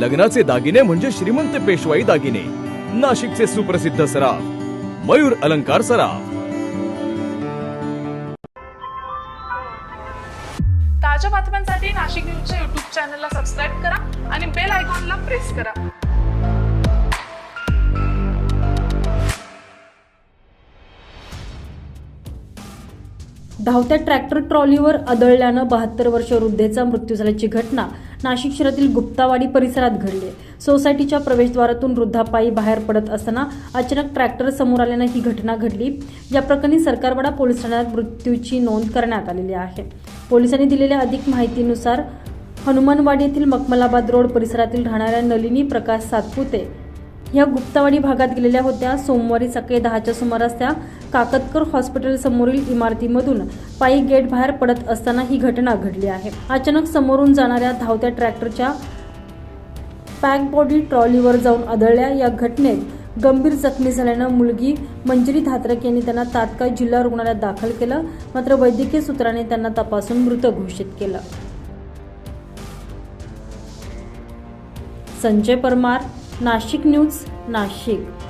लग्नाचे दागिने म्हणजे श्रीमंत पेशवाई दागिने. नाशिकचे सुप्रसिद्ध सराफ मयूर अलंकार सराफ. ताज्या बातम्यांसाठी नाशिक न्यूजच्या युट्यूब चॅनलला सबस्क्राईब करा आणि बेल आयकॉनला प्रेस करा. धावत्या ट्रॅक्टर ट्रॉलीवर आदळल्यानं बहात्तर वर्ष वृद्धेचा मृत्यू झाल्याची घटना नाशिक शहरातील गुप्तावाडी परिसरात घडले. सोसायटीच्या प्रवेशद्वारातून वृद्धापायी बाहेर पडत असताना अचानक ट्रॅक्टर समोर आल्यानं ही घटना घडली. या प्रकरणी सरकारवाडा पोलीस ठाण्यात मृत्यूची नोंद करण्यात आलेली आहे. पोलिसांनी दिलेल्या अधिक माहितीनुसार हनुमानवाडी येथील मकमलाबाद रोड परिसरातील राहणाऱ्या नलिनी प्रकाश सातपुते ह्या गुप्तावाडी भागात गेलेल्या होत्या. सोमवारी सकाळी दहाच्या सुमारास त्या काकतकर हॉस्पिटल समोरील इमारतीमधून पायी गेट बाहेर पडत असताना ही घटना घडली आहे. अचानक समोरून जाणाऱ्या धावत्या ट्रॅक्टरच्या पॅक बॉडी ट्रॉलीवर जाऊन आदळल्या. या घटनेत गंभीर जखमी झाल्यानं मुलगी मंजिरी धात्रक यांनी त्यांना तात्काळ जिल्हा रुग्णालयात दाखल केलं. मात्र वैद्यकीय सूत्रांनी त्यांना तपासून मृत घोषित केलं. संजय परमार नाशिक न्यूज नाशिक.